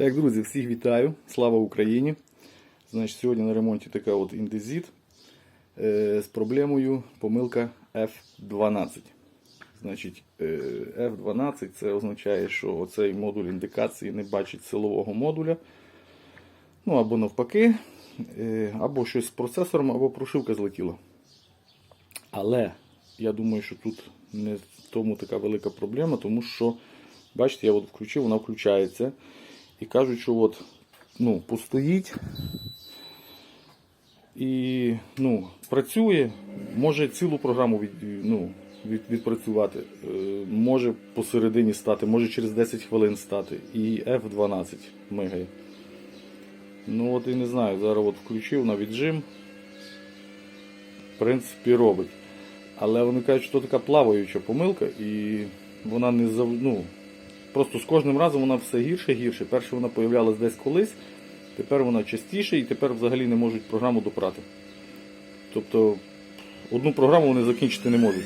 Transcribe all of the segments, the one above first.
Так, друзі, всіх вітаю. Слава Україні. Значить, сьогодні на ремонті така от індезит е, з проблемою помилка F12. Значить, е, F12 це означає, що оцей модуль індикації не бачить силового модуля. Ну або навпаки, е, або щось з процесором, або прошивка злетіла. Але я думаю, що тут не тому така велика проблема, тому що, бачите, я от включив, вона включається. І кажуть, що от, ну, постоїть і ну, працює, може цілу програму від, ну, від, відпрацювати, е, може посередині стати, може через 10 хвилин стати. І F12 мигає. Ну от і не знаю, зараз от включив на віджим. В принципі, робить. Але вони кажуть, що така плаваюча помилка і вона не ну, Просто з кожним разом вона все гірше і гірше. Перше вона появлялась десь колись, тепер вона частіше і тепер взагалі не можуть програму допрати. Тобто одну програму вони закінчити не можуть.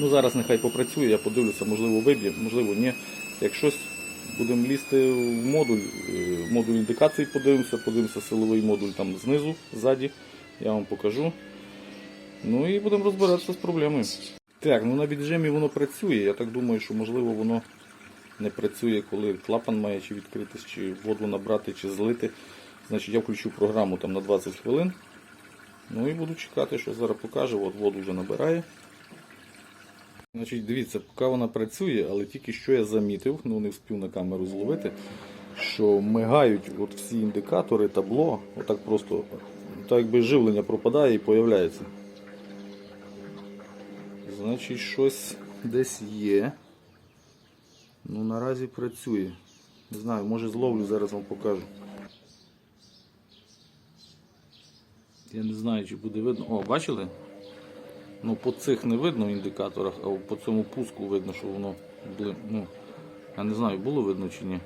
Ну Зараз нехай попрацює, я подивлюся, можливо виб'є, можливо ні. Як щось будемо лізти в модуль, е, модуль індикації подивимося, подивимося силовий модуль там знизу, ззаді, я вам покажу. Ну і будемо розбиратися з проблемою. Так, ну на віджимі воно працює. Я так думаю, що можливо воно не працює, коли клапан має чи відкритись, чи воду набрати, чи злити. Значить я включу програму там на 20 хвилин. Ну і буду чекати, що зараз покаже. От воду вже набирає. Значить, Дивіться, поки вона працює, але тільки що я замітив, ну не встиг на камеру зловити, що мигають от всі індикатори, табло, отак просто, так якби живлення пропадає і появляється. Значить, щось десь є. Ну, наразі працює. Не знаю, може зловлю, зараз вам покажу. Я не знаю, чи буде видно. О, бачили? Ну, по цих не видно в індикаторах, а по цьому пуску видно, що воно ну, я не знаю, було видно чи ні.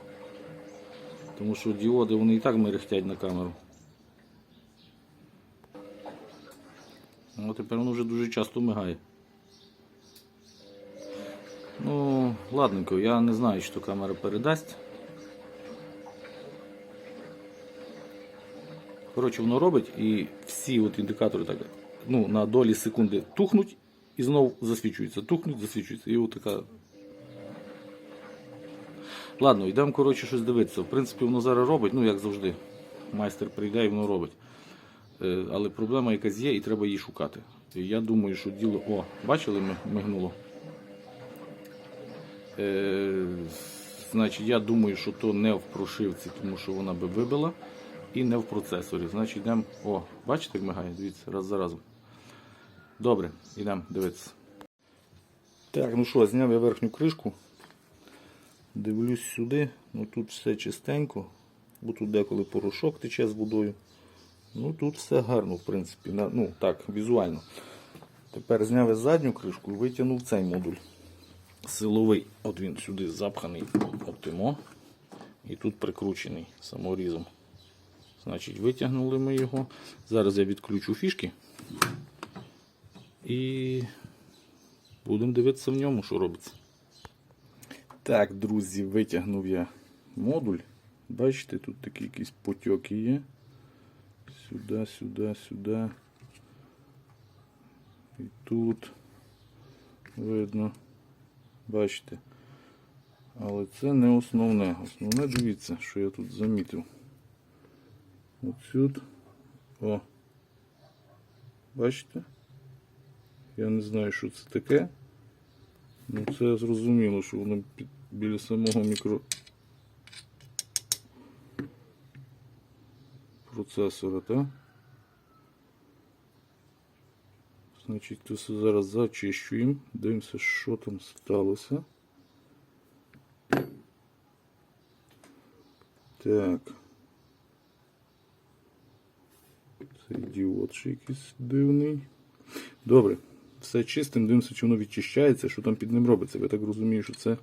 Тому що діоди вони і так мерехтять на камеру. Ну, тепер воно вже дуже часто мигає. Ладненько, я не знаю, що камера передасть. Коротше, воно робить і всі от індикатори так, ну, на долі секунди тухнуть і знову засвічуються. Тухнуть, засвічуються. І от така. Ладно, йдемо коротше, щось дивитися. В принципі, воно зараз робить, ну як завжди. Майстер прийде і воно робить. Е, Але проблема якась є і треба її шукати. Я думаю, що діло. О, бачили, ми- мигнуло? Е, значить, я думаю, що то не в прошивці, тому що вона би вибила, і не в процесорі. Значить, йдемо. О, бачите, як мигає? Дивіться, раз за разом. Добре, йдемо дивитися. Так, ну що, зняв я верхню кришку. Дивлюсь сюди, ну тут все чистенько, бо тут деколи порошок тече з водою. Ну тут все гарно, в принципі, ну так, візуально. Тепер зняв я задню кришку і витягнув цей модуль силовий. От він сюди запханий оптимо. І тут прикручений саморізом. Значить, витягнули ми його. Зараз я відключу фішки. І будемо дивитися в ньому, що робиться. Так, друзі, витягнув я модуль. Бачите, тут такі якісь потьоки є. Сюди, сюди, сюди. І тут видно. Бачите. Але це не основне. Основне дивіться, що я тут замітив. Отсюд. О. Бачите? Я не знаю, що це таке. Ну це зрозуміло, що воно під, біля самого мікро процесора, так? Значить, то все зараз зачищуємо, дивимося, що там сталося. Так. Цей діод ще якийсь дивний. Добре, все чистим, дивимося, чи воно відчищається, що там під ним робиться. Я так розумію, що це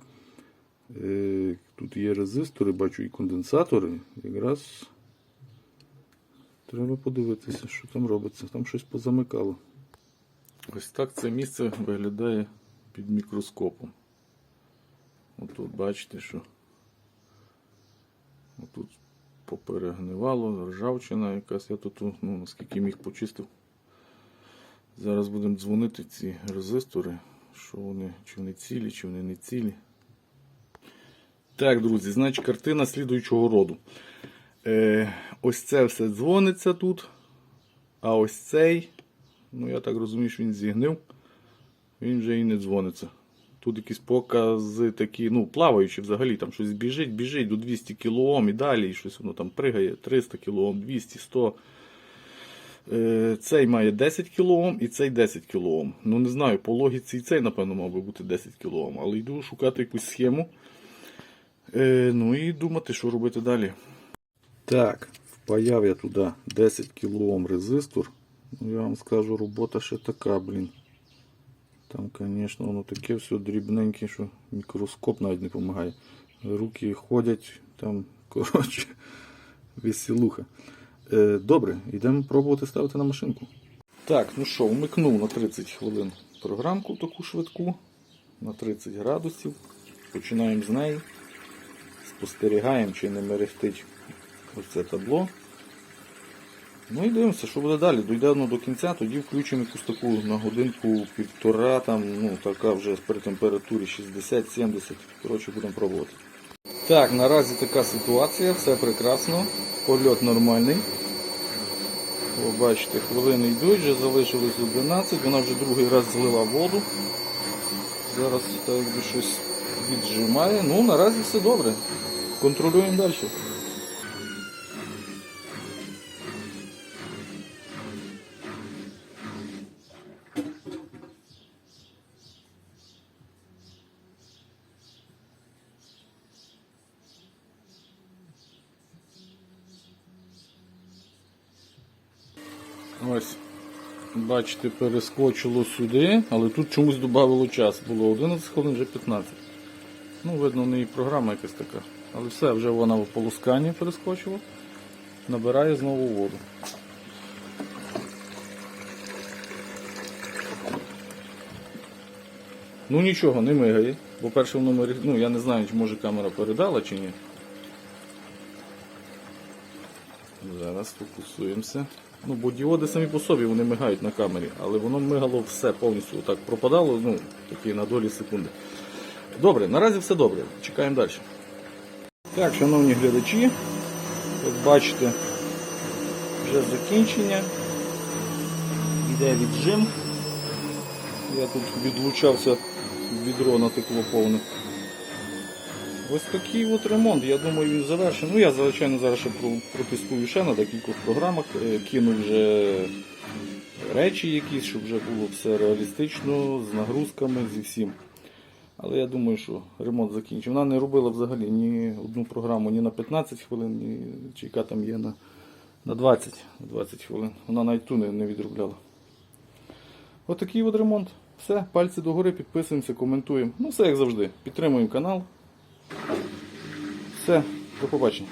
е, тут є резистори, бачу і конденсатори. Якраз треба подивитися, що там робиться. Там щось позамикало. Ось так це місце виглядає під мікроскопом. От тут бачите, що Тут поперегнивало, ржавчина якась. Я тут, ну, наскільки міг почистив. Зараз будемо дзвонити ці резистори, що вони, чи вони цілі, чи вони не цілі. Так, друзі, значить картина слідуючого роду. Е, ось це все дзвониться тут. А ось цей, ну я так розумію, що він зігнив. Він вже і не дзвониться. Тут якісь покази такі, ну, плаваючі взагалі, там щось біжить, біжить до 200 кОм і далі, і щось воно там пригає, 300 кОм, 200, 100. Е, Цей має 10 кОм і цей 10 кОм. Ну не знаю, по логіці і цей, напевно, мав би бути 10 кОм. Але йду шукати якусь схему. Е, ну і думати, що робити далі. Так, впаяв я туди 10 кОм резистор. Ну, я вам скажу, робота ще така, блін. Там, звісно, воно таке все дрібненьке, що мікроскоп навіть не допомагає. Руки ходять, там, коротше, веселуха. Е, добре, йдемо пробувати ставити на машинку. Так, ну що, вмикнув на 30 хвилин програмку таку швидку, на 30 градусів. Починаємо з неї. Спостерігаємо, чи не мерехтить ось це табло. Ну і дивимося, що буде далі. Дойде воно до кінця, тоді включимо якусь таку на годинку півтора, там, ну, така вже при температурі 60-70. Коротше, будемо пробувати. Так, наразі така ситуація, все прекрасно. Польот нормальний. Ви бачите, хвилини йдуть, вже залишилось 11, вона вже другий раз злила воду. Зараз так щось віджимає. Ну, наразі все добре. Контролюємо далі. Ось, бачите, перескочило сюди, але тут чомусь додавало час. Було 11 хвилин, вже 15. Ну, видно, в неї програма якась така. Але все, вже вона в полусканні перескочила. Набирає знову воду. Ну нічого, не мигає. По-перше, в номері, ну я не знаю, чи може камера передала чи ні. Зараз фокусуємося. Ну, бо діоди самі по собі вони мигають на камері, але воно мигало все повністю так пропадало, ну, такі на долі секунди. Добре, наразі все добре. Чекаємо далі. Так, шановні глядачі, як бачите, вже закінчення. Йде віджим. Я тут відлучався, відро натекло повне. Ось такий от ремонт, я думаю, він завершений. Ну я звичайно зараз ще про- протестую ще на декількох програмах, е, кину вже речі якісь, щоб вже було все реалістично, з нагрузками, зі всім. Але я думаю, що ремонт закінчив. Вона не робила взагалі ні одну програму ні на 15 хвилин, ні чи яка там є на, на 20, 20 хвилин. Вона навіть ту не, відробляла. Отакий от ремонт. Все, пальці догори, підписуємося, коментуємо. Ну, все як завжди. Підтримуємо канал. Все, до побачення.